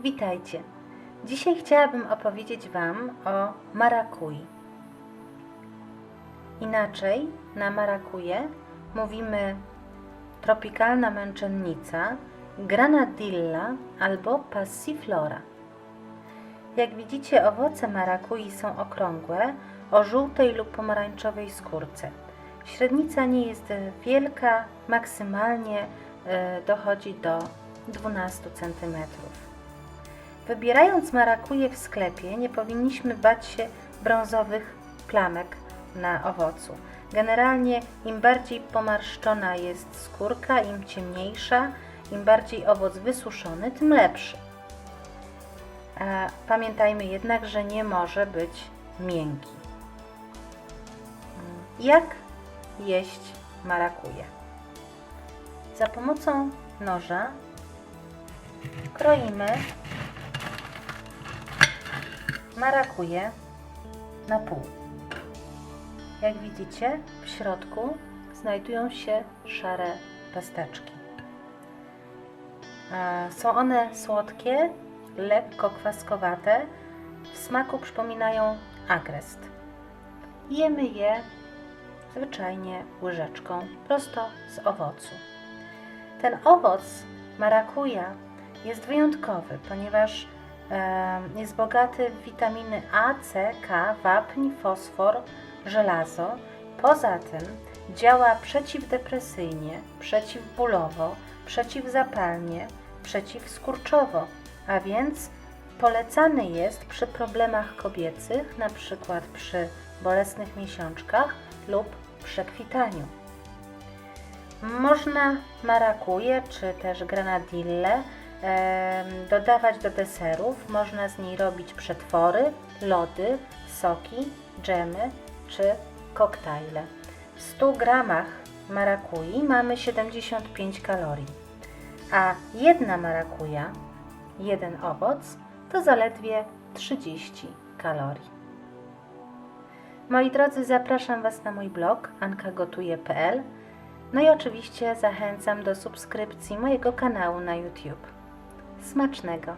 Witajcie. Dzisiaj chciałabym opowiedzieć Wam o marakui. Inaczej na marakuje mówimy tropikalna męczennica, granadilla albo passiflora. Jak widzicie, owoce marakui są okrągłe, o żółtej lub pomarańczowej skórce. Średnica nie jest wielka, maksymalnie e, dochodzi do 12 cm. Wybierając marakuje w sklepie, nie powinniśmy bać się brązowych plamek na owocu. Generalnie im bardziej pomarszczona jest skórka, im ciemniejsza, im bardziej owoc wysuszony, tym lepszy. Pamiętajmy jednak, że nie może być miękki. Jak jeść marakuje? Za pomocą noża kroimy marakuje na pół. Jak widzicie, w środku znajdują się szare pesteczki. Są one słodkie, lekko kwaskowate, w smaku przypominają agrest. Jemy je zwyczajnie łyżeczką, prosto z owocu. Ten owoc, marakuja, jest wyjątkowy, ponieważ jest bogaty w witaminy A, C, K, wapń, fosfor, żelazo. Poza tym działa przeciwdepresyjnie, przeciwbólowo, przeciwzapalnie, przeciwskurczowo, a więc polecany jest przy problemach kobiecych, przykład przy bolesnych miesiączkach lub przekwitaniu. Można marakuje czy też granadille dodawać do deserów. Można z niej robić przetwory, lody, soki, dżemy czy koktajle. W 100 gramach marakui mamy 75 kalorii, a jedna marakuja, jeden owoc, to zaledwie 30 kalorii. Moi drodzy, zapraszam Was na mój blog ankagotuje.pl no i oczywiście zachęcam do subskrypcji mojego kanału na YouTube. Smacznego!